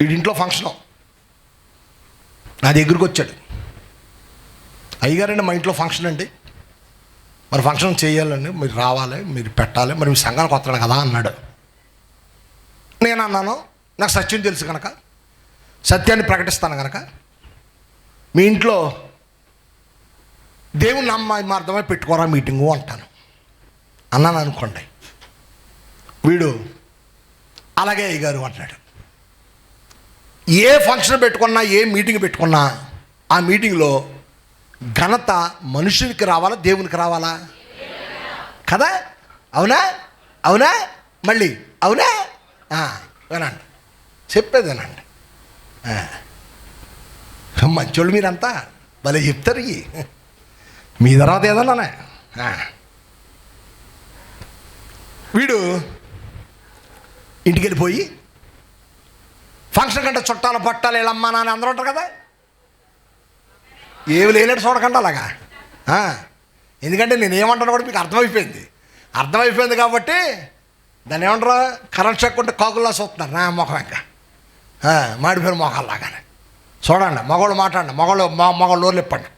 వీడింట్లో function నా దగ్గరికి వచ్చాడు. అయ్యగారండి మా ఇంట్లో ఫంక్షన్ అండి. మరి ఫంక్షన్ చేయాలండి మీరు రావాలి మీరు పెట్టాలి మరి మీ సంఘానికి వస్తాడు కదా అన్నాడు. నేను అన్నాను నాకు సత్యం తెలుసు కనుక సత్యాన్ని ప్రకటిస్తాను కనుక మీ ఇంట్లో దేవుని నమ్మ అర్థమై పెట్టుకోరా మీటింగు అంటాను. అన్నాను అనుకోండి. వీడు అలాగే అయ్యగారు అంటాడు ఏ ఫంక్షన్ పెట్టుకున్నా ఏ మీటింగ్ పెట్టుకున్నా ఆ మీటింగ్లో ఘనత మనుషునికి రావాలా దేవునికి రావాలా? కదా? అవునా? అవునా? మళ్ళీ అవునా? వినండి. చెప్పేదేనండి వినండి. మంచోళ్ళు మీరంతా భలే చెప్తారు ఇవి మీ తర్వాత ఏదన్నా వీడు ఇంటికి వెళ్ళిపోయి ఫంక్షన్ కంటే చుట్టాలు పట్టాలు వీళ్ళమ్మ నాన్న అందరూ ఉంటారు కదా. ఏమి లేనట్టు చూడకండి అలాగా. ఎందుకంటే నేను ఏమంటాను కూడా మీకు అర్థమైపోయింది. అర్థమైపోయింది కాబట్టి దాన్ని ఏమంటారు? కరెంట్ షాక్ ఉంటే కాకుల్లా చూస్తున్నారు నా ముఖం ఇంకా. మాడిపోయిన మొఖాల్లాగానే చూడండి మగవాళ్ళు మాట్లాడండి మగవాళ్ళు మగవాళ్ళు ఊర్లు ఇప్పండి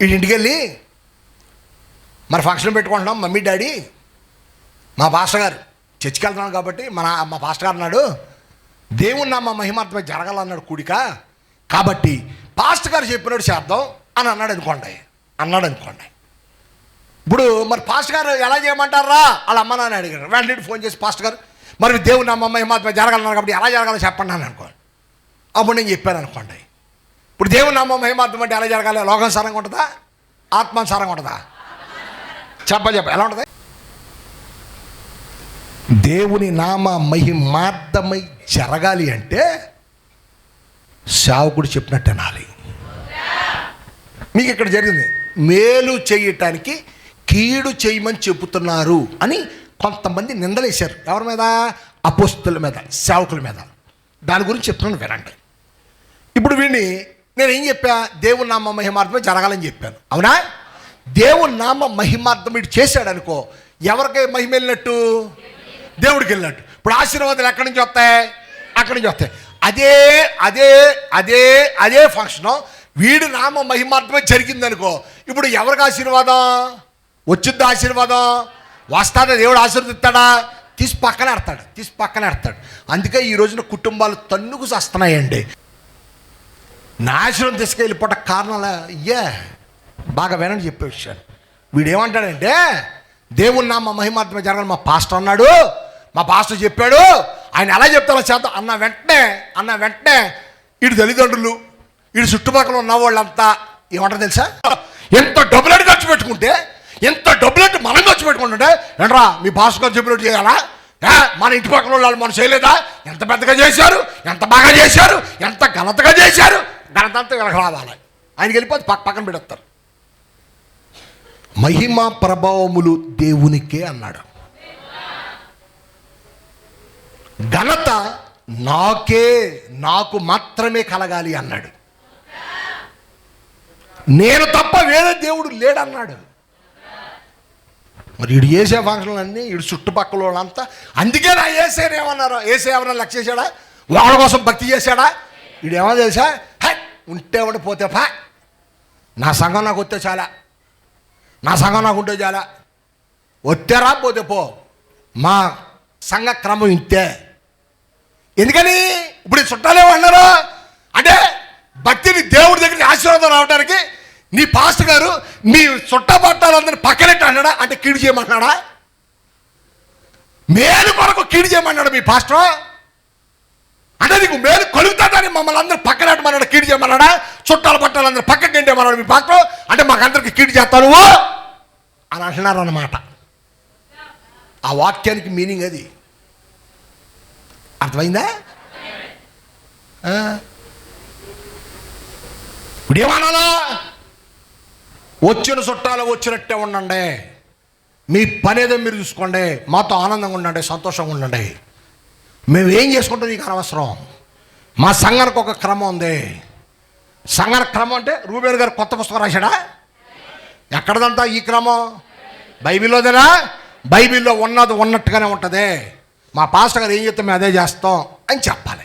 వీడి ఇంటికి వెళ్ళి మరి ఫంక్షన్ పెట్టుకుంటున్నాం మమ్మీ డాడీ మా పాస్టర్ గారు. చర్చికి వెళ్తున్నాను కాబట్టి మన మా పాస్టర్ గారు అన్నాడు దేవుని నామ మహిమాత్మ జరగాలన్నాడు కూడిక. కాబట్టి పాస్టర్ గారు చెప్పినాడు చేద్దాం అని అన్నాడు అనుకోండి. అన్నాడు అనుకోండి. ఇప్పుడు మరి పాస్టర్ గారు ఎలా చేయమంటారా? వాళ్ళ అమ్మ నాన్న అడిగారు. వెంటనే ఫోన్ చేసి పాస్టర్ గారు మరి దేవుని అమ్మ మహిమాత్మ జరగాలన్నారు కాబట్టి ఎలా జరగాలో చెప్పండి అని అనుకోండి. అప్పుడు నేను చెప్పాను అనుకోండి. ఇప్పుడు దేవుని నామ మహిమాత్మ అంటే ఎలా జరగాలి? లోకం సారంగా ఉంటుందా? ఆత్మానుసారంగా ఉంటుందా? చెప్ప చెప్ప ఎలా ఉంటుంది? దేవుని నామ మహిమార్థమై జరగాలి అంటే సేవకుడు చెప్పినట్టు అనాలి. మీకు ఇక్కడ జరిగింది. మేలు చేయటానికి కీడు చేయమని చెబుతున్నారు అని కొంతమంది నిందలేశారు. ఎవరి మీద? అపోస్తుల మీద సేవకుల మీద. దాని గురించి చెప్తున్నాను వినండి. ఇప్పుడు విని నేను ఏం చెప్పా? దేవుని నామ మహిమార్థమే జరగాలని చెప్పాను. అవునా? దేవుని నామ మహిమార్థం ఇటు చేశాడనుకో ఎవరికై ఎవరికి మహిమ వెళ్ళినట్టు దేవుడికి వెళ్ళినట్టు. ఇప్పుడు ఆశీర్వాదాలు ఎక్కడి నుంచి వస్తాయి? అక్కడి నుంచి వస్తాయి. అదే అదే అదే అదే ఫంక్షన్ వీడి నామ మహిమార్థమే జరిగిందనుకో ఇప్పుడు ఎవరికి ఆశీర్వాదం? వచ్చిద్దా ఆశీర్వాదం? వస్తాడా? దేవుడు ఆశీర్వదిస్తాడా? తీసి పక్కన ఆడతాడు తీసి పక్కన ఎడతాడు అందుకే ఈ రోజున కుటుంబాలు తన్నుకు వస్తున్నాయండి నాశనం తీసుకెళ్ళిపోట కారణాలు ఇయ్యే బాగా వినండి చెప్పే విషయాన్ని వీడేమంటాడంటే దేవుని నామ మహిమాత్మ జరగాలి మా పాస్టర్ అన్నాడు. మా పాస్టర్ చెప్పాడు. ఆయన ఎలా చెప్తారో చేద్దాం. అన్న వెంటనే అన్న వెంటనే వీడి తల్లిదండ్రులు ఇటు చుట్టుపక్కల ఉన్న వాళ్ళంతా ఏమంటారు తెలుసా? ఎంత డబ్బులెట్ ఖర్చు పెట్టుకుంటే ఎంత డబ్బులెట్ మనం ఖర్చు పెట్టుకుంటుంటే ఏంట్రా మీ పాస్టర్ గారు చెప్పినట్టు చేయాలా? మన ఇంటి పక్కన వాళ్ళు మనం చేయలేదా? ఎంత పెద్దగా చేశారు? ఎంత బాగా చేశారు? ఎంత ఘనతగా చేశారు? ఘనత అంతా వీళ్ళకి రావాలి. ఆయనకి వెళ్ళిపోతే పక్క పక్కన పెడతారు. మహిమ ప్రభావములు దేవునికే అన్నాడు. ఘనత నాకే నాకు మాత్రమే కలగాలి అన్నాడు. నేను తప్ప వేరే దేవుడు లేడన్నాడు. మరి ఇడు ఏసే ఫంక్షన్లు అన్నీ ఇడు చుట్టుపక్కల వాళ్ళంతా అందుకే నా ఏసేని ఏమన్నారు? ఏసే ఏమన్నా లక్ష చేశాడా? వాళ్ళ కోసం భక్తి చేశాడా? ఇడు ఏమో తెలుసా? హై ఉంటే ఉండి పోతే పా. నా సంఘం నాకు వస్తే చాలా. నా సంఘం నాకు ఉంటే చాలా. వచ్చారా పోతే పో. మా సంఘ క్రమం ఇంతే. ఎందుకని? ఇప్పుడు ఈ చుట్టాలు అంటే భక్తిని దేవుడి దగ్గర ఆశీర్వాదం రావడానికి నీ పాస్టర్ గారు మీ చుట్ట పక్కనట్టు పక్కనెట్టు అన్నాడా? అంటే కీడు చేయమన్నాడా మేలు కొరకు కీడు చేయమన్నాడు మీ పాస్టర్. అంటే నీకు మేలు కలుగుతుందని మమ్మల్ని అందరూ పక్కనట్టమన్నాడు కీడు చేయమన్నాడా? చుట్టాలు పట్టాలందరూ పక్కకి గంటేమన్నాడు మీ పాస్టర్? అంటే మాకందరికి కీడు చేస్తాను అని అంటున్నారన్నమాట. ఆ వాక్యానికి మీనింగ్ అది. అర్థమైందా? ఆ. వచ్చిన చుట్టాలు వచ్చినట్టే ఉండండి. మీ పని ఏదో మీరు చూసుకోండి. మాతో ఆనందంగా ఉండండి సంతోషంగా ఉండండి. మేము ఏం చేసుకుంటాం నీకు అనవసరం? మా సంఘానికి ఒక క్రమం ఉంది. సంఘాల క్రమం అంటే రూబేర్ గారు కొత్త పుస్తకం రాశాడా? ఎక్కడదంతా ఈ క్రమం? బైబిల్లోదేనా? బైబిల్లో ఉన్నది ఉన్నట్టుగానే ఉంటుంది. మా పాస్టర్ గారు ఏం చెప్తే మేము అదే చేస్తాం అని చెప్పాలి.